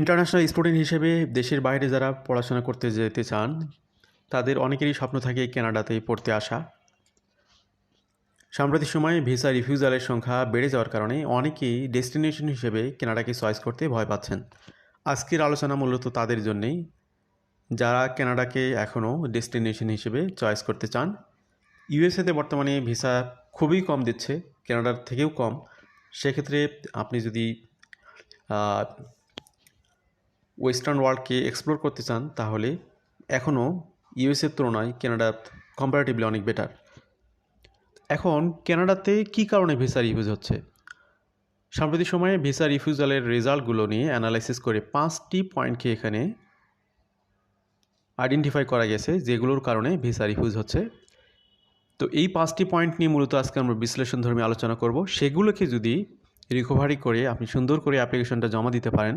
International student হিসেবে দেশের বাইরে যারা পড়াশোনা করতে যেতে চান, তাদের অনেকেরই স্বপ্ন থাকে কানাডাতে পড়তে আসা। সাম্প্রতিক সময়ে ভিসা রিফিউজালের সংখ্যা বেড়ে যাওয়ার কারণে অনেকেই ডেস্টিনেশন হিসেবে কানাডাকে চয়েস করতে ভয় পাচ্ছেন। আজকের আলোচনা মূলত তাদের জন্যেই। যারা কানাডাকে এখনও ডেস্টিনেশন হিসেবে চয়েস করতে চান, ইউএসএতে বর্তমানে ভিসা খুবই কম দিচ্ছে, কানাডার থেকেও কম। সেক্ষেত্রে আপনি যদি ওয়েস্টার্ন ওয়ার্ল্ডকে এক্সপ্লোর করতে চান, তাহলে এখনও ইউএসের তুলনায় কানাডা কম্পারেটিভলি অনেক বেটার এখন কানাডাতে কী কারণে ভিসা রিফিউজ হচ্ছে? সাম্প্রতিক সময়ে ভিসা রিফিউজালের রেজাল্টগুলো নিয়ে অ্যানালাইসিস করে পাঁচটি পয়েন্টকে এখানে আইডেন্টিফাই করা গেছে, যেগুলোর কারণে ভিসা রিফিউজ হচ্ছে। তো এই পাঁচটি পয়েন্ট নিয়ে মূলত আজকে আমরা বিশ্লেষণ ধর্মী আলোচনা করব। সেগুলোকে যদি রিকভারি করে আপনি সুন্দর করে অ্যাপ্লিকেশনটা জমা দিতে পারেন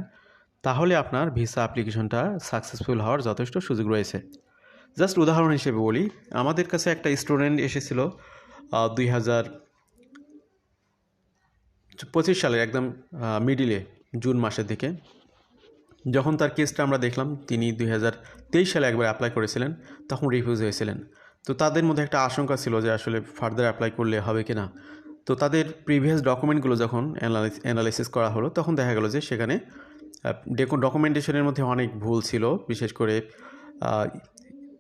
তাহলে আপনার ভিসা অ্যাপ্লিকেশনটা সাকসেসফুল হওয়ার যথেষ্ট সুযোগ রয়েছে। জাস্ট উদাহরণ হিসেবে বলি, আমাদের কাছে একটা স্টুডেন্ট এসেছিল দুই হাজার পঁচিশ সালের একদম মিডিলে জুন মাসের দিকে। যখন তার কেসটা আমরা দেখলাম, তিনি দুই হাজার তেইশ সালে একবার অ্যাপ্লাই করেছিলেন, তখন রিফিউজ হয়েছিলেন। তো তাদের মধ্যে একটা আশঙ্কা ছিল যে আসলে ফার্দার অ্যাপ্লাই করলে হবে কি না তো তাদের প্রিভিয়াস ডকুমেন্টগুলো যখন অ্যানালাইসিস করা হলো, তখন দেখা গেলো যে সেখানে ডকুমেন্টেশনের মধ্যে অনেক ভুল ছিল। বিশেষ করে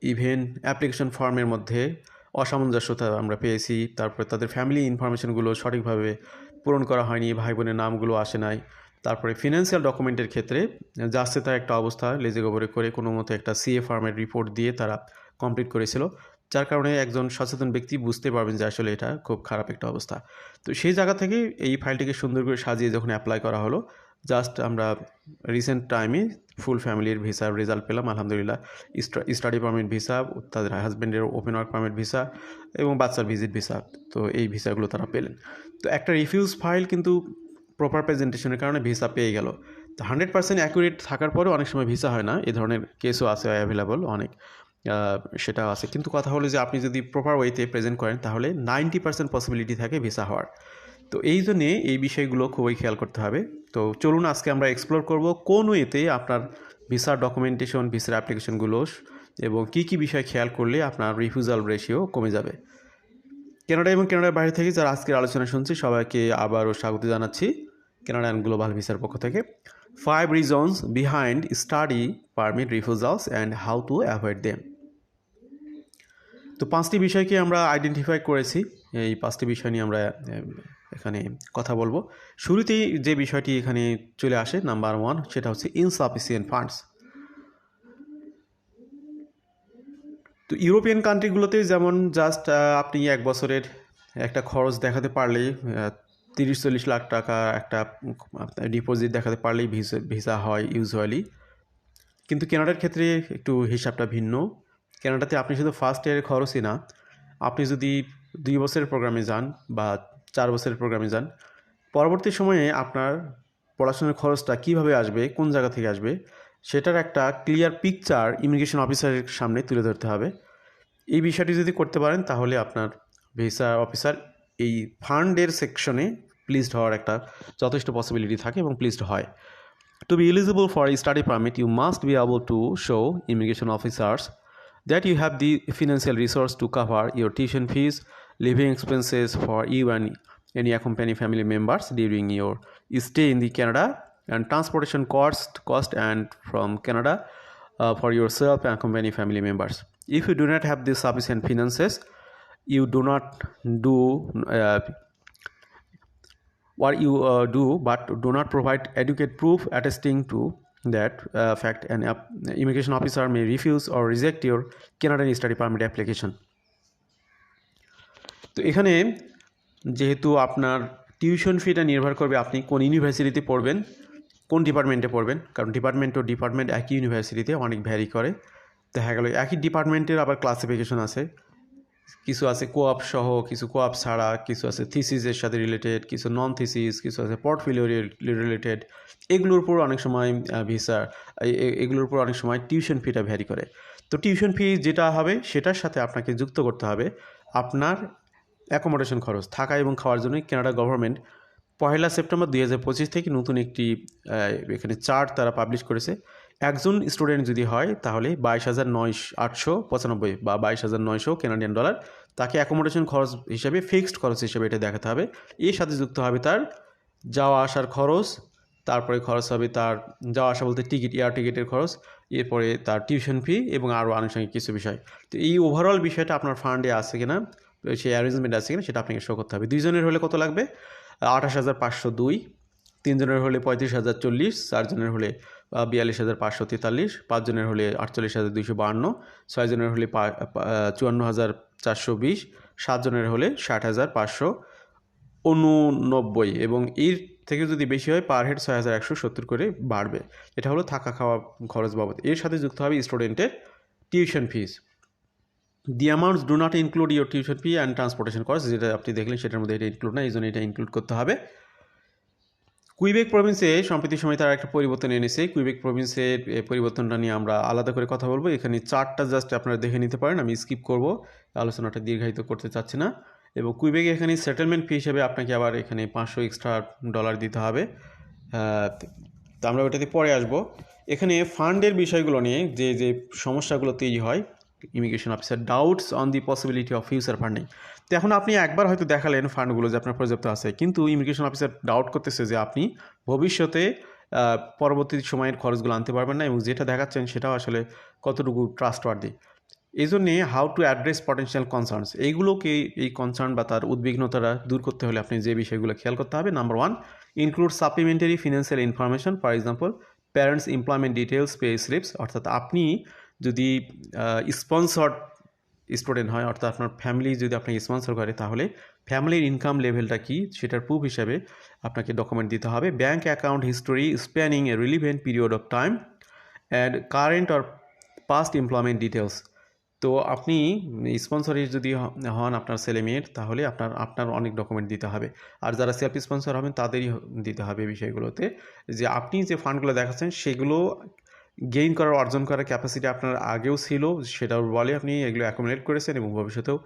ইভেন অ্যাপ্লিকেশন ফর্মের মধ্যে অসামঞ্জস্যতা আমরা পেয়েছি। তারপরে তাদের ফ্যামিলি ইনফরমেশনগুলো সঠিকভাবে পূরণ করা হয়নি ভাই বোনের নামগুলো আসে নাই। তারপরে ফিনান্সিয়াল ডকুমেন্টের ক্ষেত্রে যাচ্ছে তার একটা অবস্থা, লেজে গোবরে করে কোনো মতো একটা সিএ ফার্মের রিপোর্ট দিয়ে তারা কমপ্লিট করেছিল। যার কারণে একজন সচেতন ব্যক্তি বুঝতে পারবেন যে আসলে এটা খুব খারাপ একটা অবস্থা। তো সেই জায়গা থেকে এই ফাইলটিকে সুন্দর করে সাজিয়ে যখন অ্যাপ্লাই করা হলো জাস্ট আমরা রিসেন্ট টাইমে ফুল ফ্যামিলির ভিসার রেজাল্ট পেলাম, আলহামদুলিল্লাহ। স্টাডি পারমিট ভিসা তাদের হাজব্যান্ডের ওপেন ওয়ার্ক পারমিট ভিসা এবং বাচ্চার ভিজিট ভিসা তো এই ভিসাগুলো তারা পেলেন। তো একটা রিফিউজ ফাইল কিন্তু প্রপার প্রেজেন্টেশনের কারণে ভিসা পেয়ে গেল। তো হান্ড্রেড পার্সেন্ট অ্যাকুরেট থাকার পরেও অনেক সময় ভিসা হয় না। এই ধরনের কেসও আছে অ্যাভেলেবল অনেক। সেটা আছে। কিন্তু কথা হলো যে আপনি যদি প্রপার ওয়েতে প্রেজেন্ট করেন, তাহলে নাইনটি পার্সেন্ট পসিবিলিটি থাকে ভিসা হওয়ার। তো এই জন্যে এই বিষয়গুলো খুবই খেয়াল করতে হবে। তো চলুন আজকে আমরা এক্সপ্লোর করব কোন ওয়েতে আপনার ভিসার ডকুমেন্টেশন ভিসার অ্যাপ্লিকেশনগুলো এবং কী কী বিষয় খেয়াল করলে আপনার রিফিউজাল রেশিও কমে যাবে। কানাডা এবং কানাডার বাইরে থেকে যারা আজকের আলোচনা শুনছি, সবাইকে আবারও স্বাগত জানাচ্ছি কানাডা অ্যান্ড গ্লোবাল ভিসার পক্ষ থেকে। Five reasons behind study permit refusals and how to avoid them তো পাঁচটি বিষয়কে আমরা আইডেন্টিফাই করেছি। এই পাঁচটি বিষয় নিয়ে আমরা এখানে কথা বলব। শুরুতেই যে বিষয়টি এখানে চলে আসে নাম্বার ওয়ান সেটা হচ্ছে ইনসাফিসিয়েন্ট ফান্ডস তো ইউরোপিয়ান কান্ট্রিগুলোতে যেমন জাস্ট আপনি এক বছরের একটা খরচ দেখাতে পারলেই তিরিশ, চল্লিশ লাখ টাকা একটা ডিপোজিট দেখাতে পারলেই ভিসা ভিসা হয় ইউজুয়ালি কিন্তু কেনাডার ক্ষেত্রে একটু হিসাবটা ভিন্ন। কেনাডাতে আপনি শুধু ফার্স্ট ইয়ারের খরচই না, আপনি যদি দুই বছরের প্রোগ্রামে যান বা চার বছরের প্রোগ্রামে যান। পরবর্তী সময়ে আপনার পড়াশোনার খরচটা কীভাবে আসবে কোন জায়গা থেকে আসবে সেটার একটা ক্লিয়ার পিকচার ইমিগ্রেশন অফিসারের সামনে তুলে ধরতে হবে। এই বিষয়টি যদি করতে পারেন তাহলে আপনার ভিসা অফিসার এই ফান্ডের সেকশনে প্লিজড হওয়ার একটা যথেষ্ট পসিবিলিটি থাকে এবং প্লিজড হয়। To be eligible for study permit you must be able to show immigration officers that you have the financial resource to cover your tuition fees, living expenses for you and any accompanying family members during your stay in the Canada, and transportation cost cost and from Canada uh, for yourself and accompanying family members. If you do not have the sufficient finances, you do not do uh, what you uh, do, but do not provide adequate proof attesting to that uh, fact an uh, immigration officer may refuse or reject your Canadian study permit application তো এখানে যেহেতু আপনার tuition ফিটা নির্ভর করবে আপনি কোন ইউনিভার্সিটিতে পড়বেন, কোন ডিপার্টমেন্টে পড়বেন, কারণ ডিপার্টমেন্ট ও ডিপার্টমেন্ট একই ইউনিভার্সিটিতে অনেক ভ্যারি করে। দেখা গেল একই ডিপার্টমেন্টের আবার ক্লাসিফিকেশন আছে। কিছু আছে কোয়াপ সহ, কিছু কোয়াপ ছাড়া, কিছু আছে থিসিসের সাথে রিলেটেড কিছু নন থিসিস কিছু আছে পোর্টফোলিও রিলেটেড এগুলোর উপর অনেক সময় ভিসা এগুলোর উপর অনেক সময় টিউশন ফিটা ভ্যারি করে। তো টিউশন ফি যেটা হবে সেটার সাথে আপনাকে যুক্ত করতে হবে। আপনার অ্যাকোমোডেশন খরচ, থাকা এবং খাওয়ার জন্য কানাডা গভর্নমেন্ট পহেলা সেপ্টেম্বর দুই হাজার পঁচিশ থেকে নতুন একটি এখানে চার্ট তারা পাবলিশ করেছে। একজন স্টুডেন্ট যদি হয়, তাহলে বাইশ হাজার নয় আটশো পঁচানব্বই বা বাইশ হাজার নয়শো কেনাডিয়ান ডলার তাকে অ্যাকোমোডেশন খরচ হিসাবে ফিক্সড খরচ হিসেবে এটা দেখাতে হবে। এর সাথে যুক্ত হবে তার যাওয়া আসার খরচ, তারপরে খরচ হবে তার যাওয়া আসা বলতে টিকিট এয়ার টিকিটের খরচ, এরপরে তার টিউশন ফি এবং আরও আনুষঙ্গিক কিছু বিষয়। তো এই ওভারঅল বিষয়টা আপনার ফান্ডে আছে কিনা সেই অ্যারেঞ্জমেন্ট আছে কিনা সেটা আপনাকে শো করতে হবে। দুইজনের হলে কত লাগবে? আঠাশ হাজার পাঁচশো দুই, তিনজনের হলে পঁয়ত্রিশ হাজার চল্লিশ, চারজনের হলে বিয়াল্লিশ হাজার পাঁচশো তেতাল্লিশ, পাঁচজনের হলে আটচল্লিশ হাজার দুইশো বাহান্ন ছয়জনের হলে চুয়ান্ন হাজার চারশো বিশ, সাতজনের হলে ষাট হাজার পাঁচশো উননব্বই এবং এর থেকে যদি বেশি হয় পার হেড ছয় হাজার একশো সত্তর করে বাড়বে। এটা হলো থাকা খাওয়া খরচ বাবদ। এর সাথে যুক্ত হবে স্টুডেন্টের tuition fees the amounts do not include your tuition fee and transportation cost যেটা আপনি দেখলেন সেটার মধ্যে এটা ইনক্লুড না, এই জন্য এটা ইনক্লুড করতে হবে। কুইবেক প্রভিন্সে সম্প্রতি সময় তারা একটা পরিবর্তন এনেছে। কুইবেক প্রভিন্সের পরিবর্তনটা নিয়ে আমরা আলাদা করে কথা বলব। এখানে চারটা জাস্ট আপনারা দেখে নিতে পারেন, আমি স্কিপ করব, আলোচনাটা দীর্ঘায়িত করতে চাচ্ছি না। এবং কুইবেকে এখানে সেটেলমেন্ট ফি হিসেবে আপনাকে আবার এখানে পাঁচশো এক্সট্রা ডলার দিতে হবে। তো আমরা ওটাতে পরে আসব। এখানে ফান্ডের বিষয়গুলো নিয়ে যে যে সমস্যাগুলো তৈরি হয় immigration officer doubts on the possibility of future funding. তো এখন আপনি একবার হয়তো দেখালেন ফান্ডগুলো যে আপনার পর্যাপ্ত আছে, কিন্তু ইমিগ্রেশন অফিসার ডাউট করতেছে যে আপনি ভবিষ্যতে পরবর্তী সময়ের খরচগুলো আনতে পারবেন না এবং যেটা দেখাচ্ছেন সেটাও আসলে কতটুকু ট্রাস্টওয়ার্দি এই জন্যে how to address potential concerns এইগুলোকে, এই কনসার্ন বা তার উদ্বিগ্নতাটা দূর করতে হলে আপনি যে বিষয়গুলো খেয়াল করতে হবে। Number one include supplementary financial information for example parents employment details pay slips অর্থাৎ আপনি যদি স্পন্সর্ড স্টুডেন্ট হয়, অর্থাৎ আপনার ফ্যামিলি যদি আপনাকে স্পন্সর করে, তাহলে ফ্যামিলির ইনকাম লেভেলটা কি, সেটার প্রুফ হিসাবে আপনাকে ডকুমেন্ট দিতে হবে। Bank account history spanning a relevant period of time and current or past employment details তো আপনি স্পন্সরে যদি হন আপনার ছেলে মেয়ের, তাহলে আপনার আপনার অনেক ডকুমেন্ট দিতে হবে। আর যারা সেলফ স্পন্সর হবেন, তাদেরই দিতে হবে বিষয়গুলোতে। যে আপনি যে ফান্ডগুলো দেখাচ্ছেন, সেগুলো গেইন করার, অর্জন করার ক্যাপাসিটি আপনার আগেও ছিল সেটার বলে আপনি এগুলো অ্যাকোমোডেট করেছেন এবং ভবিষ্যতেও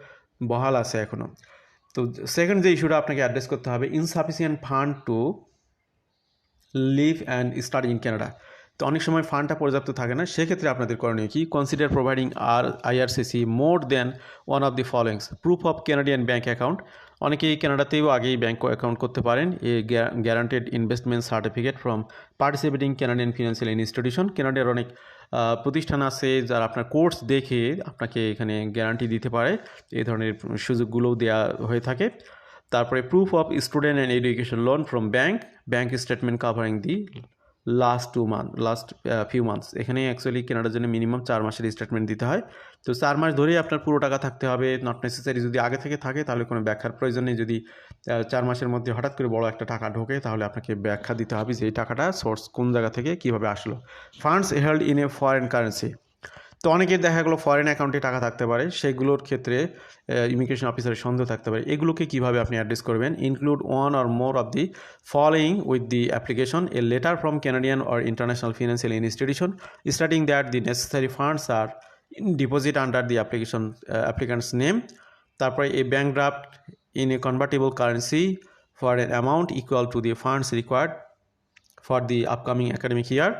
বহাল আছে এখনও তো সেকেন্ড যে ইস্যুটা আপনাকে অ্যাড্রেস করতে হবে insufficient fund to live and study in Canada তো অনেক সময় ফান্ডটা পর্যাপ্ত থাকে না, সেক্ষেত্রে আপনাদের করণীয় কি? Consider providing R IRCC more than one of the followings proof of Canadian bank account অনেকেই কানাডাতেও আগেই ব্যাঙ্ক অ্যাকাউন্ট করতে পারেন। A guaranteed investment certificate from participating Canadian financial institution কানাডার অনেক প্রতিষ্ঠান আছে যারা আপনার কোর্স দেখে আপনাকে এখানে গ্যারান্টি দিতে পারে। এই ধরনের সুযোগগুলোও দেওয়া হয়ে থাকে। তারপরে proof of student and education loan from bank bank statement covering the last two month last few months এখানে অ্যাকচুয়ালি কেনার জন্য মিনিমাম চার মাসের স্টেটমেন্ট দিতে হয়। তো চার মাস ধরেই আপনার পুরো টাকা থাকতে হবে। নট নেসেসারি যদি আগে থেকে থাকে, তাহলে কোনো ব্যাখ্যার প্রয়োজন নেই। যদি চার মাসের মধ্যে হঠাৎ করে বড় একটা টাকা ঢোকে, তাহলে আপনাকে ব্যাখ্যা দিতে হবে যে এই টাকাটা সোর্স কোন জায়গা থেকে কীভাবে আসলো। Funds held in a foreign currency তো অনেকের দেখা গেলো ফরেন অ্যাকাউন্টে টাকা থাকতে পারে, সেগুলোর ক্ষেত্রে ইমিগ্রেশন অফিসারের সন্দেহ থাকতে পারে এগুলোকে কীভাবে আপনি অ্যাড্রেস করবেন include one or more of the following with the application a letter from Canadian or international financial institution starting that the necessary funds are in deposit under the application applicant's name তারপরে a bank draft in a convertible currency for an amount equal to the funds required for the upcoming academic year.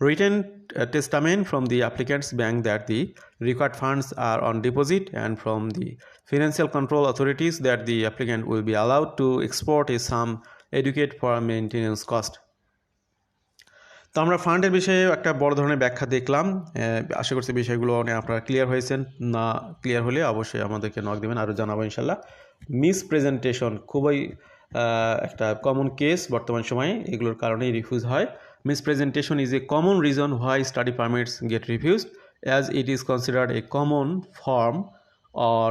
Written uh, testament from the applicant's bank that the required funds are on deposit and from the financial control authorities that the applicant will be allowed to export a sum adequate for maintenance cost. তো আমরা ফান্ডের বিষয়ে একটা বড় ধরনের ব্যাখ্যা দেখলাম আশা করছি বিষয়গুলো নিয়ে আপনারা ক্লিয়ার হয়েছেন না ক্লিয়ার হলে অবশ্যই আমাদেরকে নক দেবেন আরও জানাব ইনশাল্লাহ মিস প্রেজেন্টেশন খুবই একটা কমন কেস বর্তমান সময়ে এগুলোর কারণেই রিফিউজ হয় misrepresentation is a common reason why study permits get refused as it is considered a common form or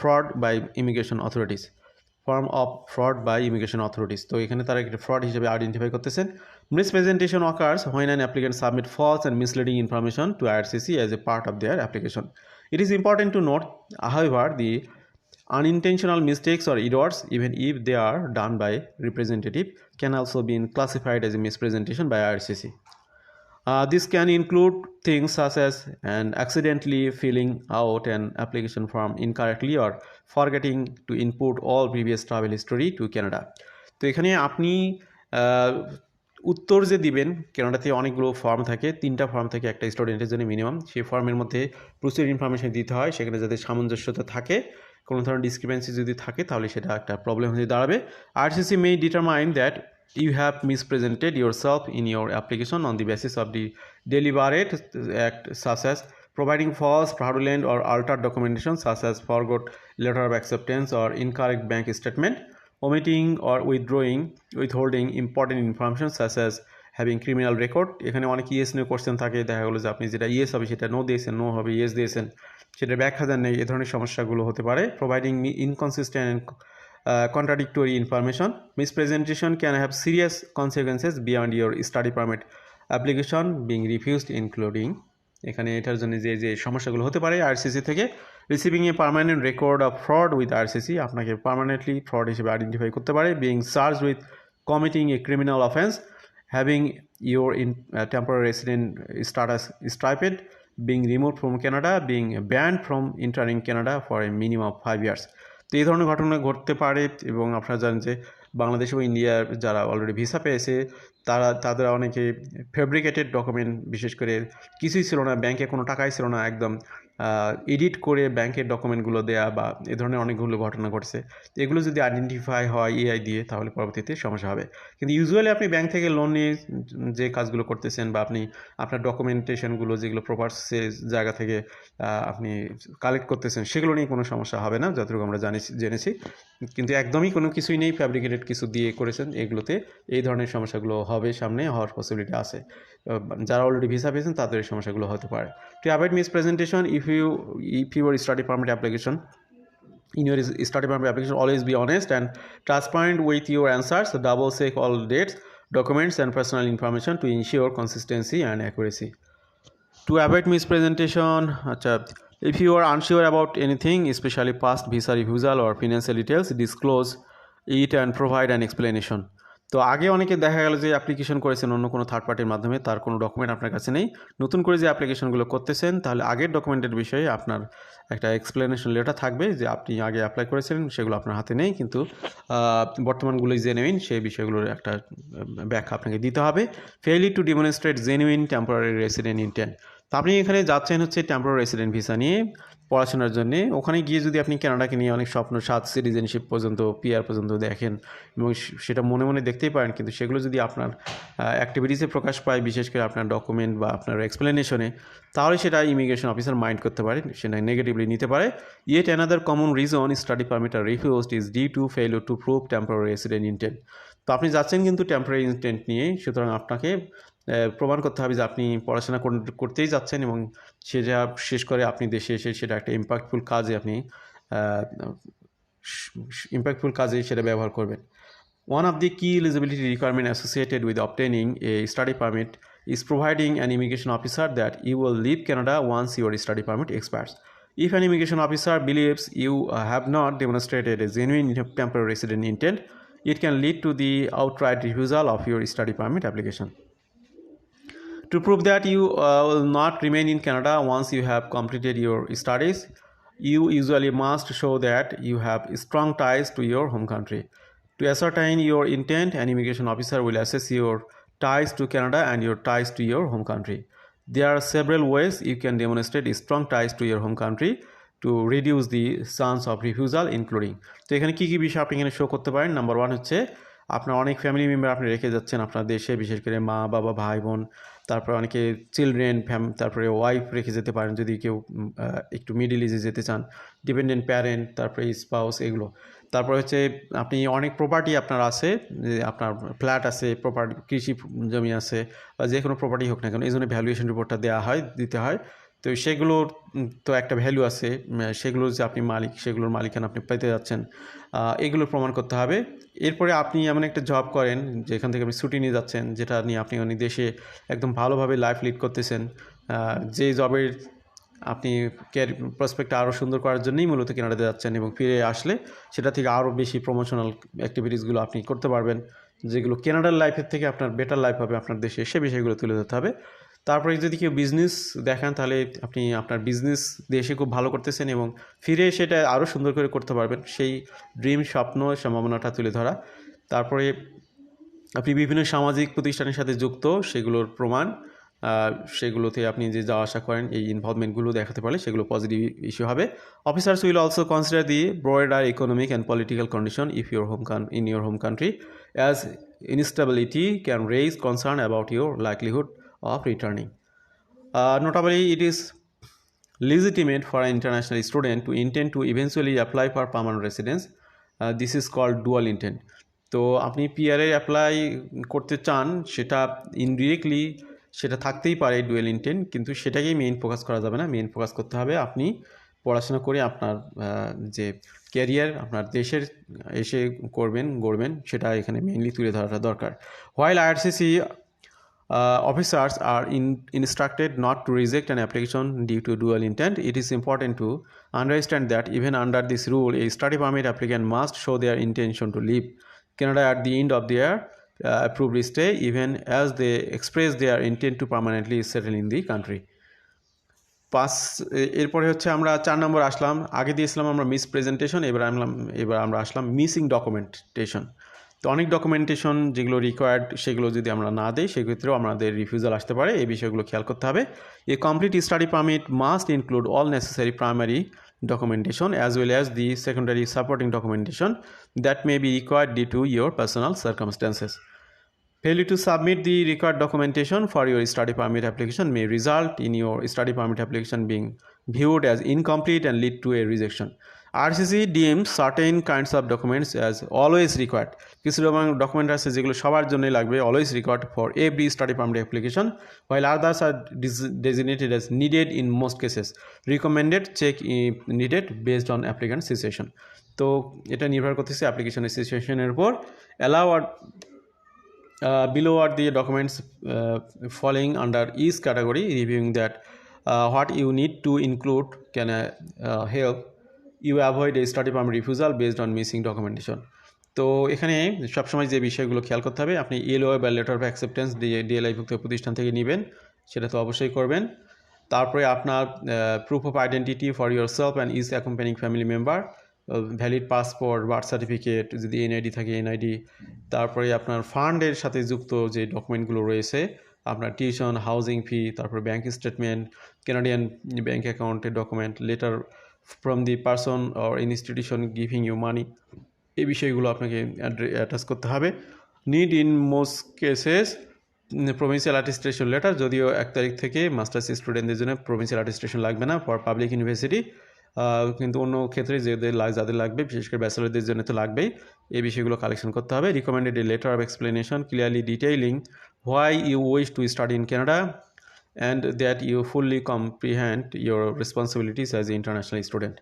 fraud by immigration authorities form of fraud by immigration authorities তো এখানে তারা একটা fraud হিসেবে আইডেন্টিফাই করতেছেন mispresentation occurs when an applicant submit false and misleading information to IRCC as a part of their application. It is important to note, however, the unintentional mistakes or errors even if they are done by representative can also been classified as a misrepresentation by IRCC this can include things such as and accidentally filling out an application form incorrectly or forgetting to input all previous travel history to Canada তো এখানে আপনি উত্তর যে দিবেন, কেনাডাতে অনেকগুলো form থাকে, তিনটা form থাকে, একটা স্টুডেন্টের জন্য মিনিমাম সেই ফর্মের মধ্যে প্রচুর ইনফরমেশন দিতে হয়, সেখানে যাতে সামঞ্জস্যতা থাকে। কোনো ধরনের ডিসক্রিপেন্সি যদি থাকে, তাহলে সেটা একটা প্রবলেম হয়ে দাঁড়াবে। RCC may determine that you have misrepresented yourself in your application on the basis of the deliberate act such as providing false fraudulent or altered documentation such as forged letter of acceptance or incorrect bank statement omitting or withdrawing withholding important information such as having criminal record এখানে অনেক yes নিয়ে question থাকে। দেখা গেলো যে আপনি যেটা yes হবে, সেটা নো দিয়েছেন নো হবে ইয়েস দিয়েছেন। সেটা ব্যাখ্যা দেন নেই, এ ধরনের সমস্যাগুলো হতে পারে providing me inconsistent contradictory information misrepresentation can have serious consequences beyond your study permit application being refused including এখানে এটার জন্য যে যে সমস্যাগুলো হতে পারে আরসিসি থেকে receiving a permanent record of fraud with IRCC আপনাকে পার্মানেন্টলি ফ্রড হিসেবে আইডেন্টিফাই করতে পারে being charge with committing a criminal offence having your in temporary resident status being remove from Canada being banned from entering Canada for a minimum five years তো এই ধরনের ঘটনা ঘটতে পারে এবং আপনারা জানেন যে বাংলাদেশ ও ইন্ডিয়ার যারা অলরেডি ভিসা পেয়েছে, তারা, তাদের অনেকে ফেব্রিকেটেড ডকুমেন্ট বিশেষ করে কিছুই ছিল না ব্যাংকে কোনো টাকাই ছিল না, একদম এডিট করে ব্যাংকের ডকুমেন্টগুলো দেয়া বা এ ধরনের অনেকগুলো ঘটনা ঘটছে। এগুলো যদি আইডেন্টিফাই হয় এআই দিয়ে, তাহলে পরবর্তীতে সমস্যা হবে। কিন্তু ইউজুয়ালি আপনি ব্যাংক থেকে লোন নিয়ে যে কাজগুলো করতেছেন বা আপনি আপনার ডকুমেন্টেশনগুলো যেগুলো প্রপার সে জায়গা থেকে আপনি কালেক্ট করতেছেন, সেগুলো নিয়ে কোনো সমস্যা হবে না, যতটুকু আমরা জানি জেনেছি। কিন্তু একদমই কোনো কিছুই নেই ফ্যাব্রিকেটেড কিছু দিয়ে করেছেন, এগুলোতে এই ধরনের সমস্যাগুলো হবে, সামনে হওয়ার পসিবিলিটি আছে। যারা অলরেডি ভিসা পেয়েছেন, তাদের এই সমস্যাগুলো হতে পারে। To avoid misrepresentation if you if your study permit application in your study permit application always be honest and transparent with your answers double check all dates documents and personal information to ensure consistency and accuracy to avoid misrepresentation আচ্ছা if you are unsure about anything specially past visa refusal or financial details disclose it and provide and explanation তো আগে অনেকে দেখা গেল যে application করেছেন অন্য কোনো থার্ড পার্টির মাধ্যমে তার কোনো ডকুমেন্ট আপনার কাছে নেই। নতুন করে যে অ্যাপ্লিকেশনগুলো করতেছেন তাহলে আগের ডকুমেন্টের বিষয়ে আপনার একটা এক্সপ্লেনেশন লেটার থাকবে যে আপনি আগে অ্যাপ্লাই করেছিলেন সেগুলো আপনার হাতে নেই কিন্তু আহ, বর্তমানগুলোই জেনে নিন সেই বিষয়গুলোর একটা ব্যাখ্যা আপনাকে দিতে হবে। Failure to demonstrate genuine temporary resident intent তো আপনি এখানে যাচ্ছেন হচ্ছে টেম্পোরারি রেসিডেন্ট ভিসা নিয়ে পড়াশোনার জন্য। ওখানে গিয়ে যদি আপনি কানাডাকে নিয়ে অনেক স্বপ্ন, সাত সিটিজেনশিপ পর্যন্ত পিআর পর্যন্ত দেখেন এবং সেটা মনে মনে দেখতেই পারেন, কিন্তু সেগুলো যদি আপনার অ্যাক্টিভিটিসে প্রকাশ পায়, বিশেষ করে আপনার ডকুমেন্ট বা আপনার এক্সপ্লেনেশনে তাহলে সেটা ইমিগ্রেশন অফিসার মাইন্ড করতে পারে সেটা নেগেটিভলি নিতে পারে। Yet another common reason study permit are refused is due to fail to prove temporary resident intent তো আপনি যাচ্ছেন কিন্তু টেম্পোরারি ইন্টেন্ট নিয়ে, সুতরাং আপনাকে প্রমাণ করতে হবে যে আপনি পড়াশোনা করতেই যাচ্ছেন এবং সে যা শেষ করে আপনি দেশে এসে সেটা একটা ইম্প্যাক্টফুল কাজে আপনি ইম্প্যাক্টফুল কাজে সেটা ব্যবহার করবেন। One of the key eligibility requirement associated with obtaining a study permit is providing an immigration officer that you will leave Canada once your study permit expires if an immigration officer believes you have not demonstrated a genuine temporary resident intent it can lead to the outright refusal of your study permit application To prove that you uh, will not remain in Canada once you have completed your studies, you usually must show that you have strong ties to your home country. To ascertain your intent, an immigration officer will assess your ties to Canada and your ties to your home country. There are several ways you can demonstrate strong ties to your home country to reduce the chance of refusal, including. তো এখানে কী কী বিষয় আপনি এখানে show করতে পারেন number one হচ্ছে আপনার অনেক ফ্যামিলি মেম্বার আপনি রেখে যাচ্ছেন আপনার দেশে বিশেষ করে মা বাবা ভাই বোন তারপরে অনেকে চিলড্রেন ফ্যাম তারপরে ওয়াইফ রেখে যেতে পারেন যদি কেউ একটু মিডিল ইজে যেতে চান। ডিপেন্ডেন্ট প্যারেন্ট তারপরে স্পাউস এগুলো। তারপরে হচ্ছে আপনি অনেক প্রপার্টি আপনার আছে আপনার ফ্ল্যাট আছে প্রপার্টি কৃষি জমি আছে, বা যে কোনো প্রপার্টি হোক না কেন, এই জন্য ভ্যালুয়েশন রিপোর্টটা দেওয়া হয়, দিতে হয়। তো সেগুলোর তো একটা ভ্যালু আছে সেগুলোর যে আপনি মালিক, সেগুলোর মালিকানা আপনি পেতে যাচ্ছেন এগুলো প্রমাণ করতে হবে। এরপরে আপনি এমন একটা জব করেন, যেখান থেকে আপনি ছুটি নিয়ে যাচ্ছেন, যেটা নিয়ে আপনি অনেক দেশে একদম ভালোভাবে লাইফ লিড করতেছেন যে জবের আপনি ক্যারি প্রসপেক্টটা আরও সুন্দর করার জন্যই মূলত কেনাডাতে যাচ্ছেন এবং ফিরে আসলে সেটা থেকে আরও বেশি প্রমোশনাল অ্যাক্টিভিটিসগুলো আপনি করতে পারবেন, যেগুলো কেনাডার লাইফের থেকে আপনার বেটার লাইফ হবে, আপনার দেশে, সে বিষয়গুলো তুলে ধরতে হবে। তারপরে যদি কেউ বিজনেস দেখান, তাহলে আপনি আপনার বিজনেস দেশে খুব ভালো করতেছেন এবং ফিরে সেটা আরও সুন্দর করে করতে পারবেন। সেই ড্রিম স্বপ্ন, সম্ভাবনাটা তুলে ধরা। তারপরে আপনি বিভিন্ন সামাজিক প্রতিষ্ঠানের সাথে যুক্ত, সেগুলোর প্রমাণ সেগুলোতে আপনি যে যাওয়া আসা করেন, এই ইনভলভমেন্টগুলো দেখাতে পারলে সেগুলো পজিটিভ ইস্যু হবে। Officers will also consider the broader economic and political condition if your home কান in your home country as instability can raise concern about your likelihood of returning notably it is legitimate for an international student to intend to eventually apply for permanent residence. Uh, this is called dual intent. তো আপনি PR apply করতে চান সেটা indirectly সেটা থাকতেই পারে dual intent কিন্তু সেটাকেই মেইন ফোকাস করা যাবে না। মেইন ফোকাস করতে হবে আপনি পড়াশোনা করে আপনার যে ক্যারিয়ার আপনার দেশের এসে করবেন গড়বেন সেটা এখানে মেইনলি তুলে ধরাটা দরকার। While IRCC uh, officers are in, instructed not to reject an application due to dual intent. It is important to understand that even under this rule, a study permit applicant must show their intention to leave Canada at the end of their uh, approved stay, even as they express their intent to permanently settle in the country. পাঁচ এরপরে হচ্ছে আমরা চার নম্বর আসলাম আগে দিয়েছিলাম আমরা miss presentation এবার আমলাম এবার আমরা আসলাম মিসিং ডকুমেন্টেশন তো অনেক ডকুমেন্টেশন যেগুলো রিকোয়ার্ড সেগুলো যদি আমরা না দিই, সেক্ষেত্রেও আমাদের রিফিউজাল আসতে পারে। এই বিষয়গুলো খেয়াল করতে হবে। A complete study permit must include all necessary primary documentation as well as the secondary supporting documentation that may be required due to your personal circumstances failure to submit the required documentation for your study permit application may result in your study permit application being viewed as incomplete and lead to a rejection RCC deems certain kinds of documents as always required. কিছু document আছে যেগুলো সবার জন্যই লাগবে for every study permit application while others are des- designated as needed in most cases. Recommended check if needed based on applicant situation. তো এটা নির্ভর করতেছে অ্যাপ্লিকেশনের সিচুয়েশনের উপর অ্যালাউ আর uh, below are the documents uh, falling under each category reviewing that uh, what you need to you avoid a study permit refusal based on missing documentation. তো এখানে সবসময় যে বিষয়গুলো খেয়াল করতে হবে, আপনি এলও বা লেটার অফ অ্যাকসেপ্টেন্স দিয়ে ডিএলআইভুক্ত প্রতিষ্ঠান থেকে নেবেন, সেটা তো অবশ্যই করবেন। তারপরে আপনার proof of identity for yourself and is accompanying family member valid passport birth certificate যদি এনআইডি থাকে এনআইডি তারপরে আপনার ফান্ডের সাথে যুক্ত যে ডকুমেন্টগুলো রয়েছে, আপনার টিউশন হাউজিং ফি তারপরে ব্যাঙ্ক স্টেটমেন্ট কেনাডিয়ান ব্যাঙ্ক অ্যাকাউন্টের document letter from the person or institution giving you money এই বিষয়গুলো আপনাকে অ্যাটাচ করতে হবে। Need in most cases provincial attestation letter যদিও এক তারিখ থেকে মাস্টার্স স্টুডেন্টদের জন্য প্রভিন্সিয়াল অ্যাটিস্ট্রেশন লাগবে না ফর পাবলিক ইউনিভার্সিটি কিন্তু অন্য ক্ষেত্রে যাদের যাদের লাগবে, বিশেষ করে ব্যাচেলারদের জন্য তো লাগবেই। এই বিষয়গুলো কালেকশন করতে হবে। Recommended a letter of explanation clearly detailing why you wish to study in Canada and that you fully comprehend your responsibilities as an international student.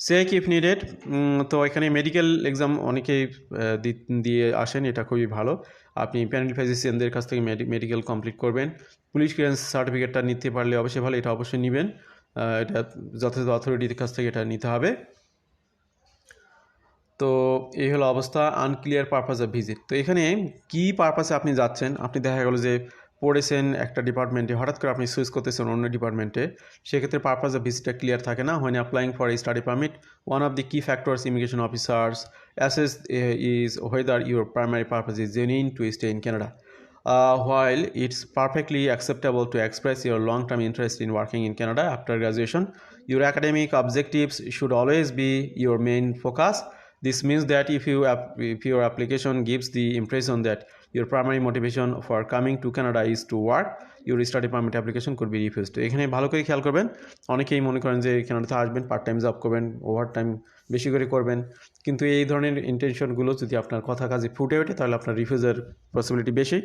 Check if needed তো এখানে মেডিকেল এক্সাম অনেকেই দিয়ে আসেন, এটা খুবই ভালো। আপনি প্যানেল ফিজিশিয়ানদের কাছ থেকে মেডিকেল কমপ্লিট করবেন। পুলিশ ক্লিয়ারেন্স সার্টিফিকেটটা নিতে পারলে অবশ্যই ভালো, এটা অবশ্যই নেবেন। এটা যথাযথ অথরিটির কাছ থেকে এটা নিতে হবে। তো, এই হলো অবস্থা আনক্লিয়ার পারপাস অফ ভিজিট তো এখানে কি পারপাসে আপনি যাচ্ছেন? আপনি দেখা গেলো যে পড়েছেন একটা ডিপার্টমেন্টে হঠাৎ করে আপনি সুইচ করতেছেন অন্য ডিপার্টমেন্টে সেক্ষেত্রে পারপাস অফ ভিজিটটা ক্লিয়ার থাকে না when applying for a study permit one of the key factors immigration officers assess is whether your primary purpose is genuine to stay in Canada Uh, while it's perfectly acceptable to express your long term interest in working in Canada after graduation, your academic objectives should always be your main focus. This means that if, you ap- if your application gives the impression that your primary motivation for coming to Canada is to work, your study permit application could be refused. তো এখানে ভালো করে খেয়াল করবেন। অনেকেই মনে করেন যে কানাডাতে আসবেন পার্ট টাইম জব করবেন ওভার টাইম বেশি করে করবেন। কিন্তু এই ধরনের ইন্টেনশনগুলো যদি আপনার কথা কাজে ফুটে ওঠে তাহলে আপনার রিফিউজের পসিবিলিটি বেশি।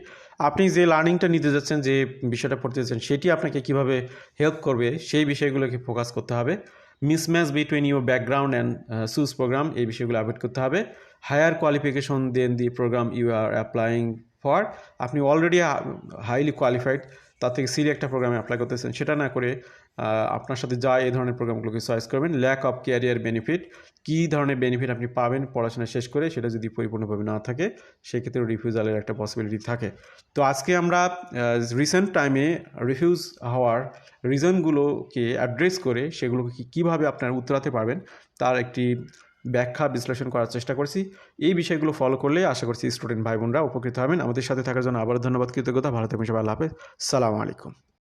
আপনি যে লার্নিংটা নিতে যাচ্ছেন যে বিষয়টা পড়তে যাচ্ছেন সেটি আপনাকে কীভাবে হেল্প করবে সেই বিষয়গুলোকে ফোকাস করতে হবে। Mismatch between your background and choose programme এই বিষয়গুলো অ্যাভয়েড করতে হবে। Higher qualification than the programme you are applying for আপনি অলরেডি হাইলি কোয়ালিফাইড তার থেকে সিরি একটা প্রোগ্রামে অ্যাপ্লাই করতেছেন। সেটা না করে আপনার সাথে যা এই ধরনের প্রোগ্রামগুলোকে চয়েস করবেন ল্যাক অফ ক্যারিয়ার বেনিফিট কী ধরনের বেনিফিট আপনি পাবেন পড়াশোনা শেষ করে সেটা যদি পরিপূর্ণভাবে না থাকে সেক্ষেত্রে রিফিউজালের একটা পসিবিলিটি থাকে। তো আজকে আমরা রিসেন্ট টাইমে রিফিউজ হওয়ার রিজনগুলোকে অ্যাড্রেস করে সেগুলোকে কীভাবে আপনার উত্তরাতে পারবেন, তার একটি ব্যাখ্যা, বিশ্লেষণ করার চেষ্টা করছি। এই বিষয়গুলো ফলো করলে আশা করছি স্টুডেন্ট ভাই বোনরা উপকৃত হবেন। আমাদের সাথে থাকার জন্য আবার ধন্যবাদ, কৃতজ্ঞতা। ভারতের থাকবেন আল্লাহ হাফেজ। সালামু আলাইকুম।